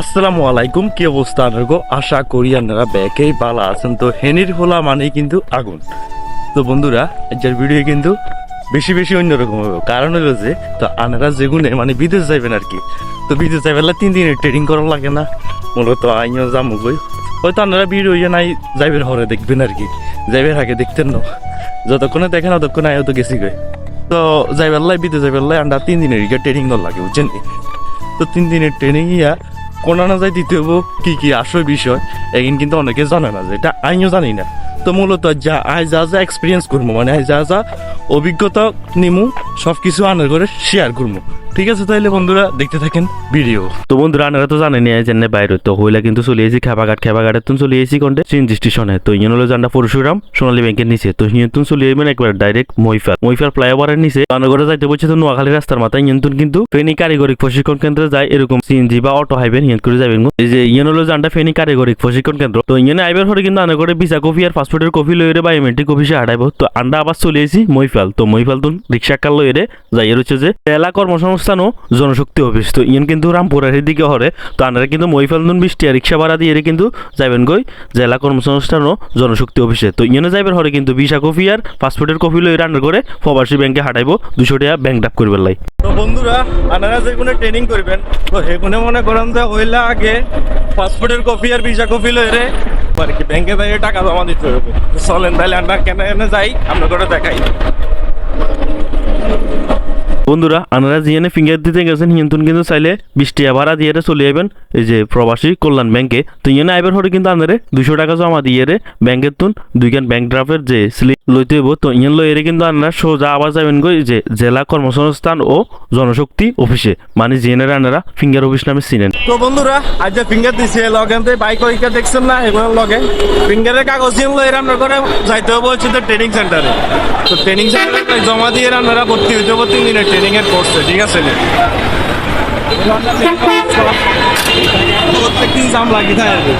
আসসালামু আলাইকুম, কি অবস্থা আপনার আশা করি আপনারা ব্যাকেই পালা আছেন। তো হেনির হোলা মানে কিন্তু আগুন। তো বন্ধুরা, আজকের ভিডিও কিন্তু বেশি বেশি অন্যরকম হবে। কারণ হলো যে, তো আনারা যেগুনে মানে বিদেশ যাইবেন আর কি, তো বিদেশ যাইবেন তিন দিনের ট্রেডিং করা লাগে না। মূলত আইনও যাব গই হয়তো আপনারা ভিডিও ইয়ে নাই, যাইবেন হরে দেখবেন আর কি। যাইবেন আগে দেখতেন না। যতক্ষণে দেখেন ততক্ষণে আয়ও তো গেছি গই তো যাইবার বিদেশ যাইবার লাই তিন দিনের ট্রেনিং করা লাগে, বুঝছেন তো তিন দিনের ট্রেনিং ইয়া কোনা না যায় দিতে হব কি কি আসল বিষয় এখন কিন্তু অনেকে জানে না যে এটা আমিও জানি না। তো মূলত যা, আই যা যা এক্সপিরিয়েন্স করব মানে আই যা যা অভিজ্ঞতা নিমু সব কিছু আনার করে শেয়ার করব। ঠিক আছে, তাইলে বন্ধুরা দেখতে থাকেন ভিডিও। তো বন্ধুরা, আপনারা তো জানেন জেনে বাইরে তো হইলা কিন্তু চলে এসেছি খেপাঘাট খেপাঘাটের তুন চলে এসেছি কন্টে? সিএনজি স্টেশনে তো ইয়ে হলো জানটা পরশুরাম, সোনালী ব্যাংকের নিচে। তো হিয়ে তুন চলে যাবেন একবার ডাইরেক্ট মইফার মইফার ফ্লাইওভারের নিচে। রানাগড়ে যাইতে বলছে তো নোয়াখালী রাস্তার মাথায়। ইয়ে তুন কিন্তু ফেনী কারিগরিক প্রশিক্ষণ কেন্দ্রে যায় এরকম সিএনজি বা অটো হাইবেন হিয়ে করে যাবেন এই যে ইয়ে হলো জানটা ফেনী কারিগরিক প্রশিক্ষণ কেন্দ্র। তো ইয়ে আইবার হরে কিন্তু আনাগড়ে ভিসা কফি আর পাসপোর্টের কফি লইরে বায়োমেট্রিক অফিসে হাঁটাইব। তো আন্ডা আবার চলে এসেছি মইফাল তো মইফাল তুন রিক্সা কাল লইরে যাই এর হচ্ছে যে, জেলা কর্মসংস্থান ও জনশক্তি অফিস তো ইয়েন কিন্তু রামপুরের দিকে হরে, তো আনারা কিন্তু মহিফাল নুন বৃষ্টি আর রিক্সা ভাড়া দিয়ে কিন্তু যাবেন গই জেলা কর্মসংস্থান ও জনশক্তি অফিসে তো ইয়েনে যাইবেন হরে কিন্তু ভিসা কফি আর পাসপোর্টের কফি লই রান্না করে প্রবাসী ব্যাংকে হাঁটাইব দুশো টাকা ব্যাংক ডাপ করবার লাই। তো বন্ধুরা আপনারা যেগুলো ট্রেনিং করবেন। তো সেগুলো মনে করেন যে হইলে আগে পাসপোর্টের কপি আর ভিসা কপি লইরে আর কি ব্যাংকে যাই টাকা জমা দিতে হবে চলেন তাহলে আমরা কেন কেন যাই আমরা দেখাই। বন্ধুরা, আনারা জিয়ানে ফিঙ্গার দিতে গেছেন হিয়ন্তুন কিন্তু চাইলে বিশ টাকা ভাড়া দিয়ে চলে যাবেন এই যে প্রবাসী কল্যাণ ব্যাংকে, তো ইয়েনে আইবার হরে কিন্তু আনারে দুশো টাকা জমা দিয়ে রে ব্যাংকের তুন, দুইখান ব্যাংক ড্রাফের যে স্লিপ লইতে হইব, তো ইয়েন লই এরে কিন্তু আনারা সোজা আবার যাবেন গই যে জেলা কর্মসংস্থান ও জনশক্তি অফিসে। মানে জিএনের আনারা ফিঙ্গার অফিস নামে চিনেন। তো বন্ধুরা, আজ যে ফিঙ্গার দিছে লগেন বাইক ওইকা দেখছেন না, এগুলো লগে। ফিঙ্গারের কাগজ দিয়ে লই আমরা করে যাইতে হবে হচ্ছে ট্রেনিং সেন্টারে তো ট্রেনিং সেন্টারে জমা দিয়ে আপনারা ভর্তি হইতে হবে তিন দিনের ট্রেনিং এর কোর্সে ঠিক আছে? প্রত্যেকদিন জাম লাগি থাকে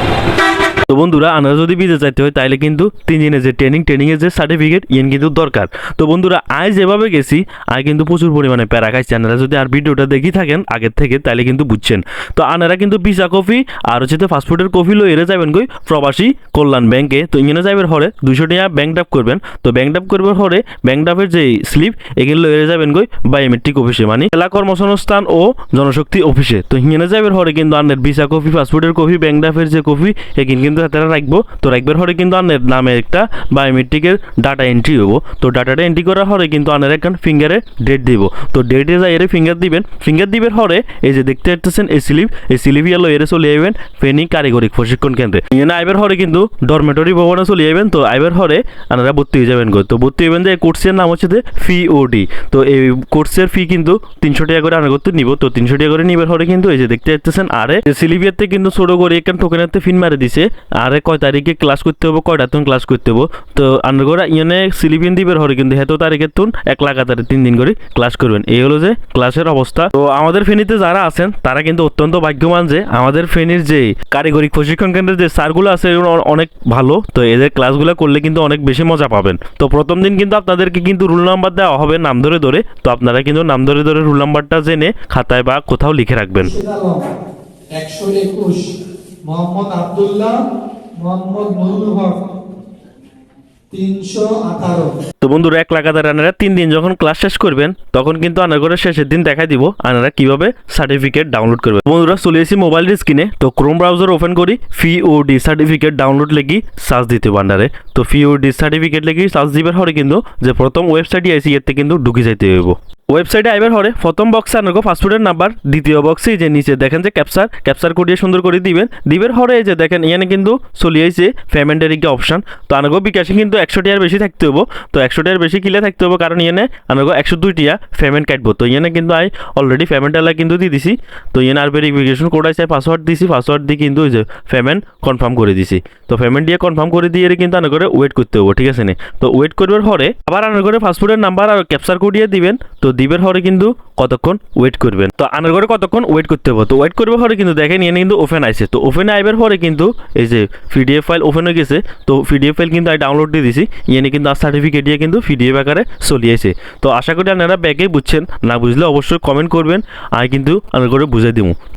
তো বন্ধুরা, আনারা যদি বিদেশ যাইতে হয় তাহলে কিন্তু তিন যে ট্রেনিং ট্রেনিংয়ের যে সার্টিফিকেট ইয়েন কিন্তু দরকার। তো বন্ধুরা আয় যেভাবে গেছি আয় কিন্তু প্রচুর পরিমাণে প্যারা খাইছি। আনারা যদি আর ভিডিওটা দেখি থাকেন, আগের থেকে তাহলে কিন্তু বুঝছেন। তো আনারা কিন্তু ভিসা কপি আর হচ্ছে তো ফাস্টফুডের কপি লই এরে যাবেন কই? প্রবাসী কল্যাণ ব্যাংকে। তো ইংরেজি যাবেন হরে দুশো টাকা ব্যাংক ডাপ করবেন। তো ব্যাংক ডাপ করবেন হরে ব্যাংক ডাপের যে স্লিপ এগুলো এরে যাবেন কই? বায়োমেট্রিক অফিসে মানে জেলা কর্মসংস্থান ও জনশক্তি অফিসে তো ইংরেজি যাবেন হরে কিন্তু আনের ভিসা কপি ফাস্টফুডের কপি ব্যাংক ডাপের যে কপি এগুলো কিন্তু হাতে রাখব, তো রাখবার হরে কিন্তু আনের নামে একটা বায়োমেট্রিকের ডাটা এন্ট্রি হব। তো ডাটাটা এন্ট্রি করার হরে কিন্তু আনের একটা ফিঙ্গারে ডেট দিব। তো ডেটে যাই এর ফিঙ্গার দিবেন ফিঙ্গার দিবের হরে এই যে দেখতে পাচ্ছেন এই স্লিপ এই স্লিপ ইয়ালো এরে চলে যাবেন ফেনী কারিগরিক প্রশিক্ষণ কেন্দ্রে। ইয়ে আইবার হরে কিন্তু ডরমেটরি ভবনে চলে যাবেন তো আইবার হরে আপনারা ভর্তি হয়ে যাবেন তো ভর্তি হবেন যে কোর্সের নাম হচ্ছে ফি ওডি তো এই কোর্সের ফি কিন্তু তিনশো টাকা করে আনার করতে নিব। তো তিনশো টাকা করে নিবার হরে কিন্তু এই যে দেখতে পাচ্ছেন আরে সিলিভিয়াতে কিন্তু ছোট করে এখান টোকেনাতে ফিন মারে দিছে। আরে কয় তারিখে ক্লাস করতে হবে? কয়টা তুন ক্লাস করতে হবে? তো আনার করে ইয়ে সিলিভিয়ান দিবের হরে কিন্তু হেতো তারিখে তুন এক লাগাতারে তিন দিন করে ক্লাস করবেন। এই হলো যে ক্লাসের অবস্থা। তো আমাদের ফেনীতে যারা আছেন, তারা কিন্তু অত্যন্ত ভাগ্যবান যে আমাদের ফেনীর যে কারিগরি প্রশিক্ষণ কেন্দ্রের যে স্যারগুলো আছে অনেক ভালো। তো এদের ক্লাসগুলো করলে কিন্তু অনেক বেশি মজা পাবেন। তো প্রথম দিন কিন্তু আপনাদেরকে কিন্তু রুল নাম্বার দেওয়া হবে নাম ধরে ধরে। তো আপনারা কিন্তু নাম ধরে ধরে রুল নাম্বারটা জেনে খাতায় বা কোথাও লিখে রাখবেন। একশো একুশ। মোহাম্মদ আব্দুল্লাহ, মোহাম্মদ নুরুল হক তো বন্ধুরা, এক লাগাতার আনারা তিন দিন যখন ক্লাস শেষ করবেন, তখন কিন্তু আনাগরের শেষের দিন দেখাই দিব আনারা কীভাবে সার্টিফিকেট ডাউনলোড করবে। বন্ধুরা, চলে এসেছি মোবাইল স্ক্রিনে তো ক্রোম ব্রাউজার ওপেন করি ফি ও ডি সার্টিফিকেট ডাউনলোড লেগি সার্চ দিতে বান্ডারে তো ফি ও ডি সার্টিফিকেট লেগি সার্চ দিবার হরে কিন্তু যে প্রথম ওয়েবসাইটে আইসি এতে কিন্তু ঢুকে যাইতে হইব। ওয়েবসাইটে আইবার হরে প্রথম বক্সে আনগো ফাস্টফুডের নাম্বার দ্বিতীয় বক্সে যে নিচে দেখেন যে ক্যাপচার ক্যাপচার করিয়ে সুন্দর করে দিবেন। দিবের হরে যে দেখেন, এখানে কিন্তু চলিয়েছে পেমেন্টের একটা অপশন তো আনগো বিকাশে কিন্তু একশো টিয়ার বেশি থাকতে হব। তো একশো টাকার বেশি কিলে থাকতে হব কারণ ইয়েনে আনগো একশো দুই টিয়া পেমেন্ট কাটবো। তো ইয়েনে কিন্তু আই অলরেডি পেমেন্ট এলা কিন্তু দিয়ে দিছি। তো ইয়েনে আর ভেরিফিকেশন কোড আছে পাসওয়ার্ড দিছি পাসওয়ার্ড দিয়ে কিন্তু ওই যে পেমেন্ট কনফার্ম করে দিছি। তো পেমেন্ট দিয়ে কনফার্ম করে দিয়ে কিন্তু আনার করে ওয়েট করতে হব, ঠিক আছে নি? তো ওয়েট করবার হরে আবার আনার করে ফাস্টফুডের নাম্বার আর ক্যাপচার করিয়ে দিবেন। তো দিবের হরে কিন্তু কতক্ষণ ওয়েট করবেন। তো আনার ঘরে কতক্ষণ ওয়েট করতে হবে? তো ওয়েট করবে হরে কিন্তু দেখেন, এনে কিন্তু ওপেন আইসে তো ওপেন আইবার পরে কিন্তু এই যে পিডিএফ ফাইল ওপেন হয়ে গেছে, তো পিডিএফ ফাইল কিন্তু আমি ডাউনলোড দিয়ে দিছি। এনে কিন্তু আর সার্টিফিকেট দিয়ে কিন্তু পিডিএফ আকারে চলিয়েছে তো আশা করি আপনারা ব্যাগে বুঝছেন। না বুঝলে অবশ্যই কমেন্ট করবেন, আমি কিন্তু আনার ঘরে বুঝে দিব